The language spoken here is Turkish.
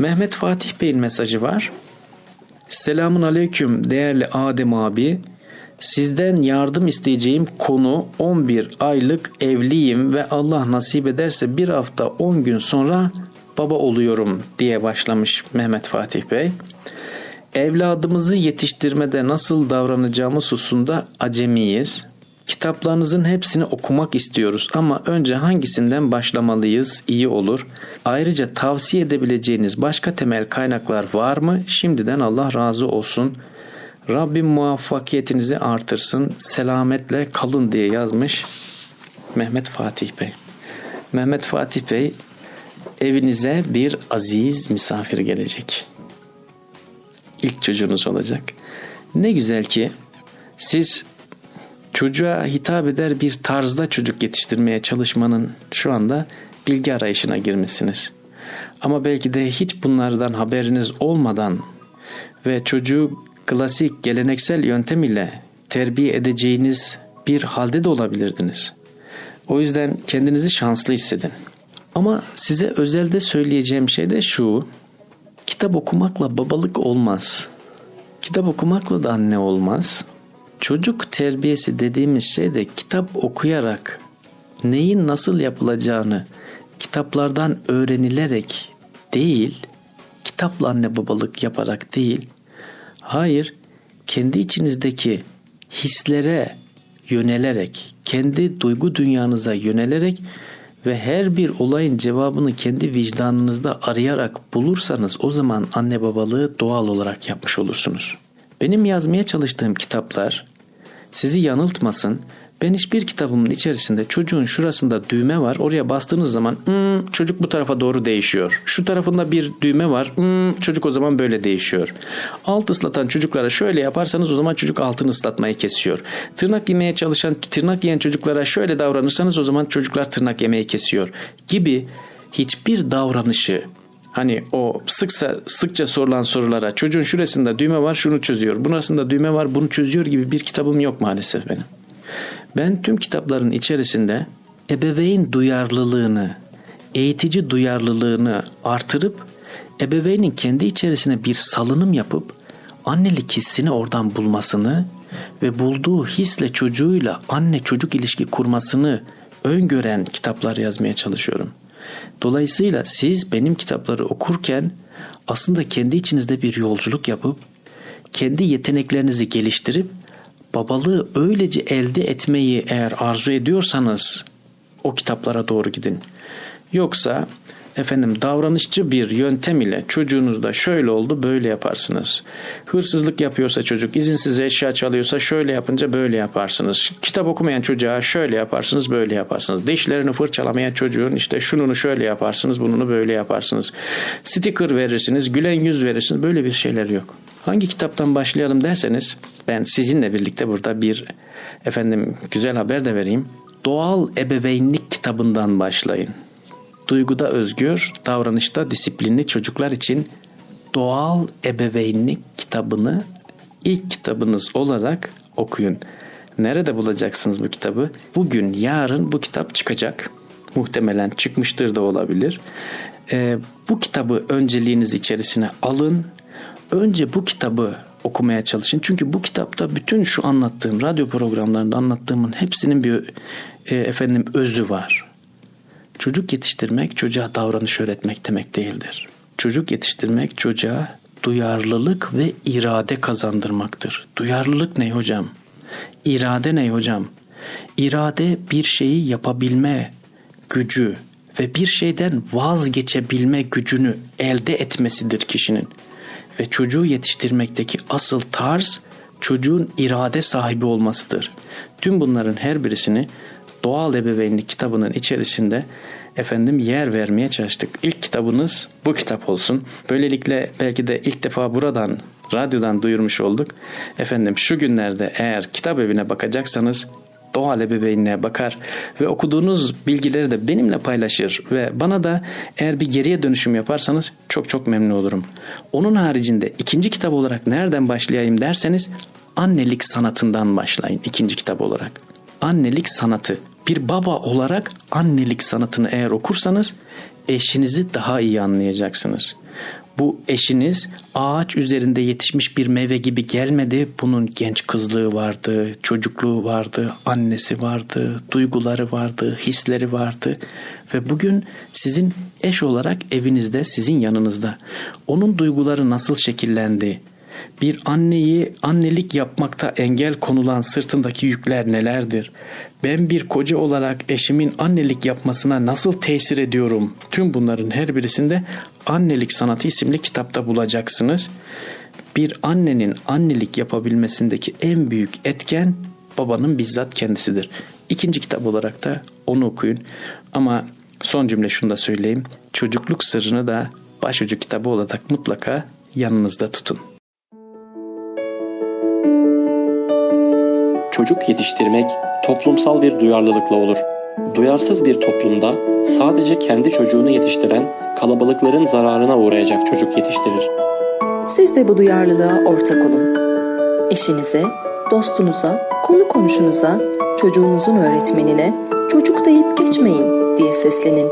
Mehmet Fatih Bey'in mesajı var. Selamun aleyküm değerli Adem abi. Sizden yardım isteyeceğim konu 11 aylık evliyim ve Allah nasip ederse bir hafta 10 gün sonra baba oluyorum diye başlamış Mehmet Fatih Bey. Evladımızı yetiştirmede nasıl davranacağımız hususunda acemiyiz. Kitaplarınızın hepsini okumak istiyoruz ama önce hangisinden başlamalıyız iyi olur. Ayrıca tavsiye edebileceğiniz başka temel kaynaklar var mı? Şimdiden Allah razı olsun. Rabbim muvaffakiyetinizi artırsın. Selametle kalın diye yazmış Mehmet Fatih Bey. Mehmet Fatih Bey evinize bir aziz misafir gelecek. İlk çocuğunuz olacak. Ne güzel ki siz çocuğa hitap eder bir tarzda çocuk yetiştirmeye çalışmanın şu anda bilgi arayışına girmişsiniz. Ama belki de hiç bunlardan haberiniz olmadan ve çocuğu klasik geleneksel yöntem ile terbiye edeceğiniz bir halde de olabilirdiniz. O yüzden kendinizi şanslı hissedin. Ama size özelde söyleyeceğim şey de şu. Kitap okumakla babalık olmaz. Kitap okumakla da anne olmaz. Çocuk terbiyesi dediğimiz şey de kitap okuyarak neyin nasıl yapılacağını kitaplardan öğrenilerek değil, kitapla anne babalık yaparak değil, hayır kendi içinizdeki hislere yönelerek, kendi duygu dünyanıza yönelerek ve her bir olayın cevabını kendi vicdanınızda arayarak bulursanız o zaman anne babalığı doğal olarak yapmış olursunuz. Benim yazmaya çalıştığım kitaplar sizi yanıltmasın. Ben hiçbir kitabımın içerisinde çocuğun şurasında düğme var. Oraya bastığınız zaman hmm, çocuk bu tarafa doğru değişiyor. Şu tarafında bir düğme var. Hmm, çocuk o zaman böyle değişiyor. Alt ıslatan çocuklara şöyle yaparsanız o zaman çocuk altını ıslatmayı kesiyor. Tırnak yemeye çalışan, tırnak yiyen çocuklara şöyle davranırsanız o zaman çocuklar tırnak yemeyi kesiyor. Gibi hiçbir davranışı Hani o sıkça sıkça sorulan sorulara çocuğun şurasında düğme var şunu çözüyor. Bunasında düğme var bunu çözüyor gibi bir kitabım yok maalesef benim. Ben tüm kitapların içerisinde ebeveyn duyarlılığını, eğitici duyarlılığını artırıp ebeveynin kendi içerisine bir salınım yapıp annelik hissini oradan bulmasını ve bulduğu hisle çocuğuyla anne çocuk ilişki kurmasını öngören kitaplar yazmaya çalışıyorum. Dolayısıyla siz benim kitapları okurken aslında kendi içinizde bir yolculuk yapıp kendi yeteneklerinizi geliştirip babalığı öylece elde etmeyi eğer arzu ediyorsanız o kitaplara doğru gidin. Yoksa efendim davranışçı bir yöntem ile çocuğunuzda şöyle oldu böyle yaparsınız. Hırsızlık yapıyorsa çocuk izinsiz eşya çalıyorsa şöyle yapınca böyle yaparsınız. Kitap okumayan çocuğa şöyle yaparsınız böyle yaparsınız. Dişlerini fırçalamayan çocuğun işte şununu şöyle yaparsınız bununu böyle yaparsınız. Sticker verirsiniz gülen yüz verirsiniz böyle bir şeyler yok. Hangi kitaptan başlayalım derseniz ben sizinle birlikte burada bir efendim güzel haber de vereyim. Doğal Ebeveynlik kitabından başlayın. Duyguda özgür, davranışta disiplinli çocuklar için Doğal Ebeveynlik kitabını ilk kitabınız olarak okuyun. Nerede bulacaksınız bu kitabı? Bugün, yarın bu kitap çıkacak. Muhtemelen çıkmıştır da olabilir. Ee, bu kitabı önceliğiniz içerisine alın. Önce bu kitabı okumaya çalışın. Çünkü bu kitapta bütün şu anlattığım radyo programlarında anlattığımın hepsinin bir e, efendim özü var. Çocuk yetiştirmek çocuğa davranış öğretmek demek değildir. Çocuk yetiştirmek çocuğa duyarlılık ve irade kazandırmaktır. Duyarlılık ne hocam? İrade ne hocam? İrade bir şeyi yapabilme gücü ve bir şeyden vazgeçebilme gücünü elde etmesidir kişinin. Ve çocuğu yetiştirmekteki asıl tarz çocuğun irade sahibi olmasıdır. Tüm bunların her birisini Doğal Ebeveynlik kitabının içerisinde efendim yer vermeye çalıştık. İlk kitabınız bu kitap olsun. Böylelikle belki de ilk defa buradan radyodan duyurmuş olduk. Efendim şu günlerde eğer kitap evine bakacaksanız doğal ebeveynliğe bakar ve okuduğunuz bilgileri de benimle paylaşır ve bana da eğer bir geriye dönüşüm yaparsanız çok çok memnun olurum. Onun haricinde ikinci kitap olarak nereden başlayayım derseniz annelik sanatından başlayın ikinci kitap olarak. Annelik sanatı bir baba olarak annelik sanatını eğer okursanız eşinizi daha iyi anlayacaksınız. Bu eşiniz ağaç üzerinde yetişmiş bir meyve gibi gelmedi. Bunun genç kızlığı vardı, çocukluğu vardı, annesi vardı, duyguları vardı, hisleri vardı. Ve bugün sizin eş olarak evinizde, sizin yanınızda. Onun duyguları nasıl şekillendi? Bir anneyi annelik yapmakta engel konulan sırtındaki yükler nelerdir? Ben bir koca olarak eşimin annelik yapmasına nasıl tesir ediyorum? Tüm bunların her birisinde Annelik Sanatı isimli kitapta bulacaksınız. Bir annenin annelik yapabilmesindeki en büyük etken babanın bizzat kendisidir. İkinci kitap olarak da onu okuyun. Ama son cümle şunu da söyleyeyim. Çocukluk sırrını da başucu kitabı olarak mutlaka yanınızda tutun. Çocuk yetiştirmek toplumsal bir duyarlılıkla olur. Duyarsız bir toplumda sadece kendi çocuğunu yetiştiren kalabalıkların zararına uğrayacak çocuk yetiştirir. Siz de bu duyarlılığa ortak olun. Eşinize, dostunuza, konu komşunuza, çocuğunuzun öğretmenine çocuk deyip geçmeyin diye seslenin.